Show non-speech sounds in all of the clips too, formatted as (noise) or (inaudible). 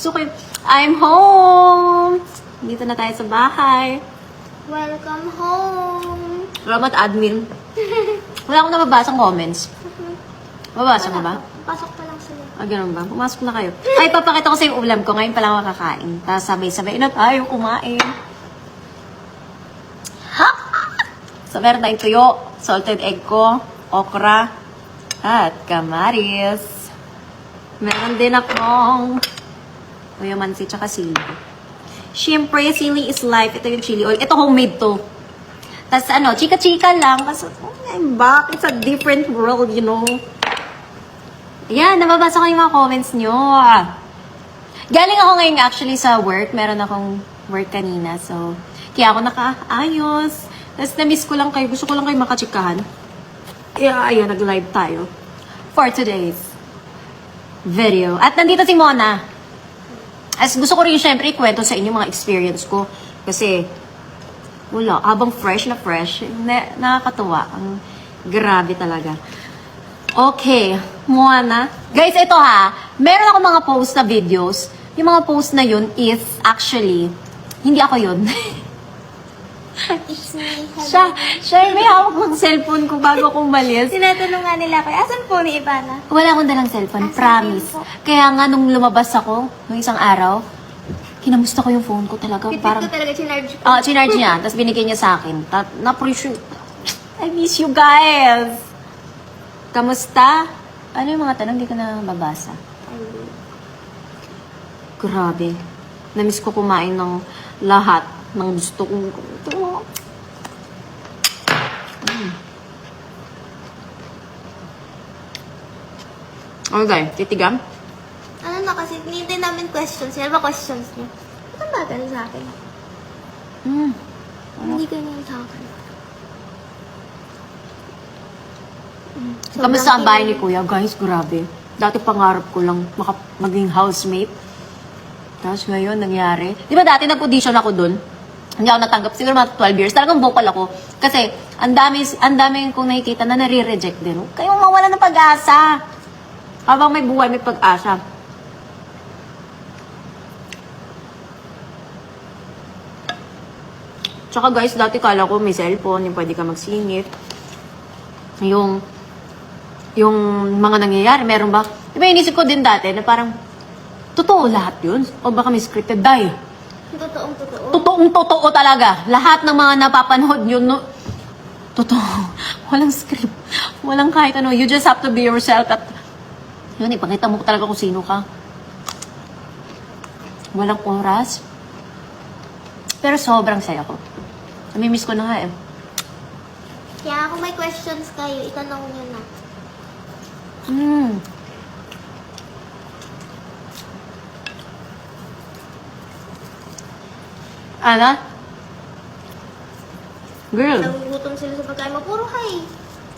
Ko yung, I'm home! Dito na tayo sa bahay. Welcome home. Salamat, admin. Wala akong nababasang comments. Mabasa mo ba? Pasok pa lang sila. Ah, ganun ba? Pumasok na kayo. Ay, papakita ko sa yung ulam ko. Ngayon pa lang ako kakain. Tapos sabay-sabay na tayo kumain. Ha! So, meron tayong tuyo, salted egg ko, okra, at kamaris. Meron din akong tuyo mansi tsaka sili. Siyempre, sili is life. Ito yung chili oil. Ito homemade to. Tapos ano, chika-chika lang. Kasi, oh, I'm back. It's a different world, you know. Ayan, nababasa ko yung mga comments nyo. Galing ako ngayon actually sa work. Meron akong work kanina. So, kaya ako nakaayos. Tapos na-miss ko lang kayo. Gusto ko lang kayo makachikahan. Kaya ayun, nag-live tayo. For today's video. At nandito si Mona. As gusto ko rin syempre ikwento sa inyo mga experience ko. Kasi, wala. Habang fresh na fresh, na, nakakatuwa. Ang grabe talaga. Okay, Moana. Guys, ito ha. Meron ako mga post na videos. Yung mga post na yun is actually, hindi ako yun. (laughs) It's me. siya, siya yung may hawak ng cellphone ko bago ako umalis. Tinatanong nga nila ako, asan po ni Ivana? Wala akong dalang cellphone, Ah, promise. po. Kaya nga nung lumabas ako, nung isang araw, kinamusta ko yung phone ko talaga. Pitit Parang, ko talaga, chinarge ko. Ah, chinarge niya. Tapos binigay niya sa akin. Ta- Na-appreciate. I miss you guys. Kamusta? Ano yung mga tanong? Hindi ko na babasa. Grabe. Namiss ko kumain ng lahat ng gusto kong ito. Mm. Okay, titigam? Ano na kasi, hinihintay namin questions. Ano ba questions niya? Ba't ang bagal sa akin? Mm. Hindi ganyan sa akin. Mm, Kamusta ang sobrang bahay ni. Kuya? Guys, grabe. Dati pangarap ko lang maka, maging housemate. Tapos ngayon, nangyari. Di ba dati nag-audition ako dun? Hindi ako natanggap. Siguro mga 12 years. Talagang vocal ako. Kasi, ang dami, ang dami kong nakikita na nare-reject din. Kayong mawala ng pag-asa. Habang may buhay, may pag-asa. Tsaka guys, dati kala ko may cellphone, yung pwede ka magsingit. Yung, yung mga nangyayari, meron ba? Di ba inisip ko din dati na parang, totoo lahat yun? O baka may scripted die? Totoong totoo. Totoong totoo talaga. Lahat ng mga napapanood yun, no? Totoo. (laughs) Walang script. Walang kahit ano. You just have to be yourself at yun, ipakita mo talaga kung sino ka. Walang oras. Pero sobrang saya ko. Namimiss ko na nga eh. Kaya kung may questions kayo, itanong niyo na. Mm. Ana? Girl, Nagugutom sila sa pagkain mo. Puro hi.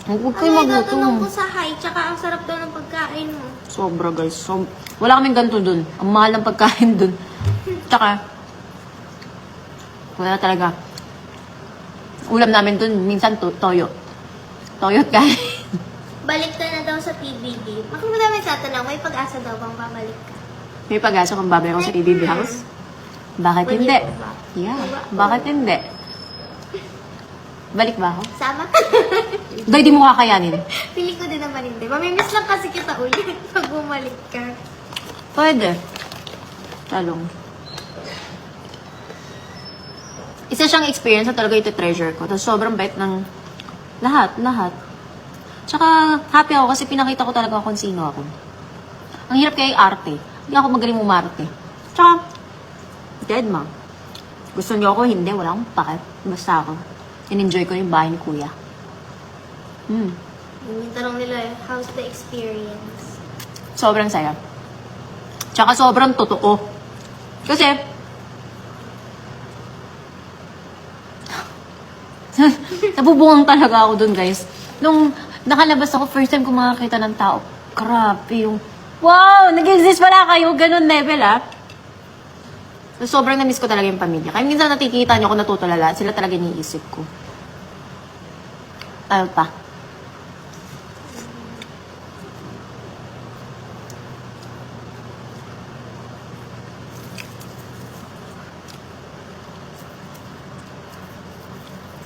huwag Ano kayo ko magutom. sa hi? Tsaka ang sarap daw ng pagkain mo. Sobra guys. So, wala kaming ganito dun. Ang mahal ng pagkain dun. Tsaka, wala talaga. Ulam namin dun, minsan to toyo. Toyo kain. (laughs) Balik ka na daw sa PBB. Bakit mo namin tatanong, may pag-asa daw bang babalik ka? May pag-asa kung babalik ako sa PBB house? Bakit Pwede hindi? ba? Yeah, Ba- bakit hindi? Balik ba ako? Sama? (laughs) Day, di mo kakayanin. Pili ko din naman hindi. Mamimiss lang kasi kita ulit (laughs) pag bumalik ka. Pwede. Talong. Isa siyang experience na talaga ito treasure ko. Tapos sobrang bait ng lahat, lahat. Tsaka happy ako kasi pinakita ko talaga kung sino ako. Ang hirap kaya arte. Hindi ako magaling umarte. Dead ma. Gusto niyo ako, hindi. Wala akong pake. Basta ako. In-enjoy ko yung bahay ni kuya. Hmm. Yung tanong nila, eh, how's the experience? Sobrang saya. Tsaka sobrang totoo. Kasi, (laughs) nabubungang talaga ako dun, guys. Nung nakalabas ako, first time ko makakita ng tao. Grabe yung, wow, nag-exist pala kayo. Ganun level, ah. So, sobrang na-miss ko talaga yung pamilya. Kaya minsan nakikita niyo ako natutulala, sila talaga iniisip ko. Ano pa?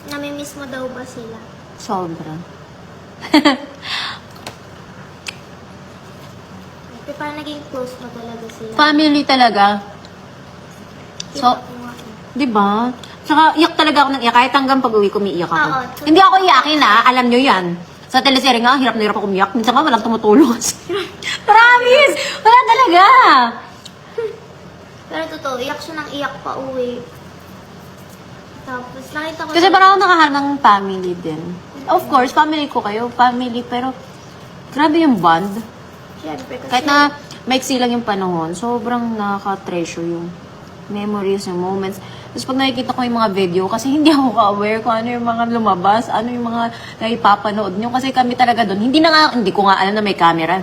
Namimiss mo daw ba sila? Sobrang. Pero parang naging close mo talaga sila. Family talaga. So, di ba? Tsaka iyak talaga ako ng iyak. Kahit hanggang pag-uwi ko, umiiyak ako. Oo. Hindi ako iyakin ha. Alam nyo yan. Sa teleserye nga, hirap na hirap ako umiyak. Minsan nga walang tumutulong. (laughs) Promise! Wala talaga! Pero totoo, iyak siya ng iyak pa uwi. Tapos nakita ko Kasi parang ako nakahanap ng family din. Of course, family ko kayo. Family, pero grabe yung bond. Siyempre, kasi Kahit na maiksi lang yung panahon, sobrang nakaka-treasure yung memories, yung moments. Tapos pag nakikita ko yung mga video, kasi hindi ako ka-aware kung ano yung mga lumabas, ano yung mga naipapanood nyo. Kasi kami talaga doon, hindi na nga, hindi ko nga alam na may camera.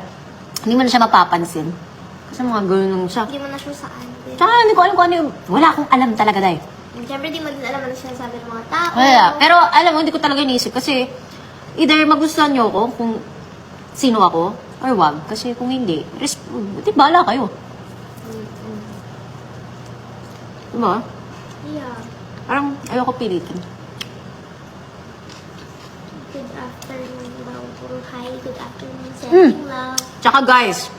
Hindi mo na siya mapapansin. Kasi mga ganun siya. hindi mo na sure saan. Tsaka hindi ko alam kung ano yung, wala akong alam talaga dahil. Siyempre, di mo din alam ano sinasabi ng mga tao. Wala. Pero alam mo, hindi ko talaga iniisip kasi either magustuhan nyo ako kung sino ako or wag. Kasi kung hindi, res- di bala kayo. Diba? Yeah. Parang ayoko pilitin. Good afternoon. Puro hi, good afternoon. Sending love. Tsaka guys,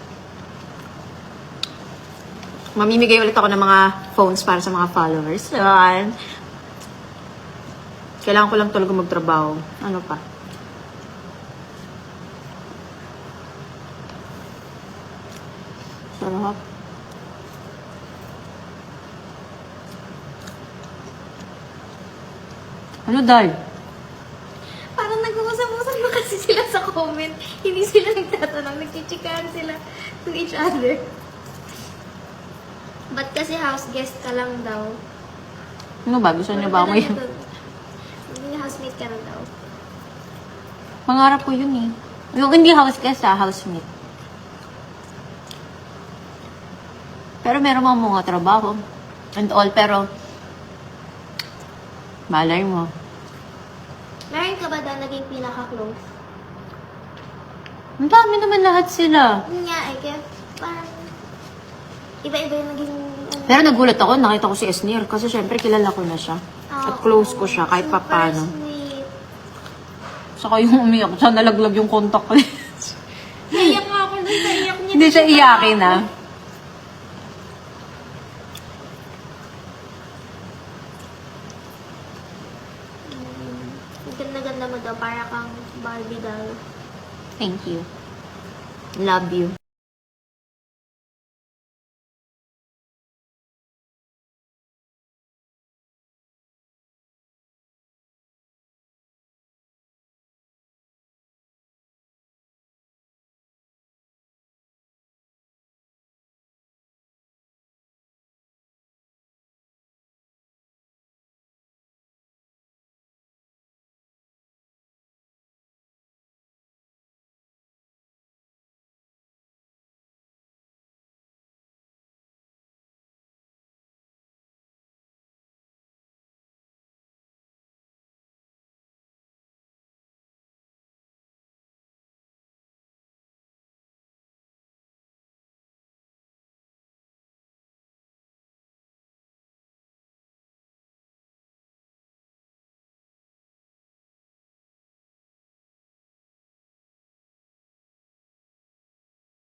mamimigay ulit ako ng mga phones para sa mga followers. Yan. Kailangan ko lang talaga magtrabaho. Ano pa? Sarap. Ano, Dal? Parang nag-uusap-usap na kasi sila sa comment. Hindi sila nagtatanong. Nagchichikahan sila to each other. Ba't kasi house guest ka lang daw? Ano ba? Gusto niyo ba ako yun? Maging housemate ka na daw. Pangarap ko yun eh. Yung hindi house guest ah, housemate. Pero meron mga mga trabaho. And all, pero... Malay mo. Meron ka ba daw naging pinaka-close? Ang dami naman lahat sila. Yun nga eh, kaya parang iba-iba yung naging... ano, Pero nagulat ako, nakita ko si Esnir. Kasi syempre, kilala ko na siya. At Oo. close ko siya, kahit Super papano. sweet. Saka yung umiyak siya, nalaglag yung contact lens. Naiyak nga ako dun sa iyak niya. hindi siya iyakin ah. Mm, ganda-ganda mo daw, para kang Barbie doll. Thank you. Love you.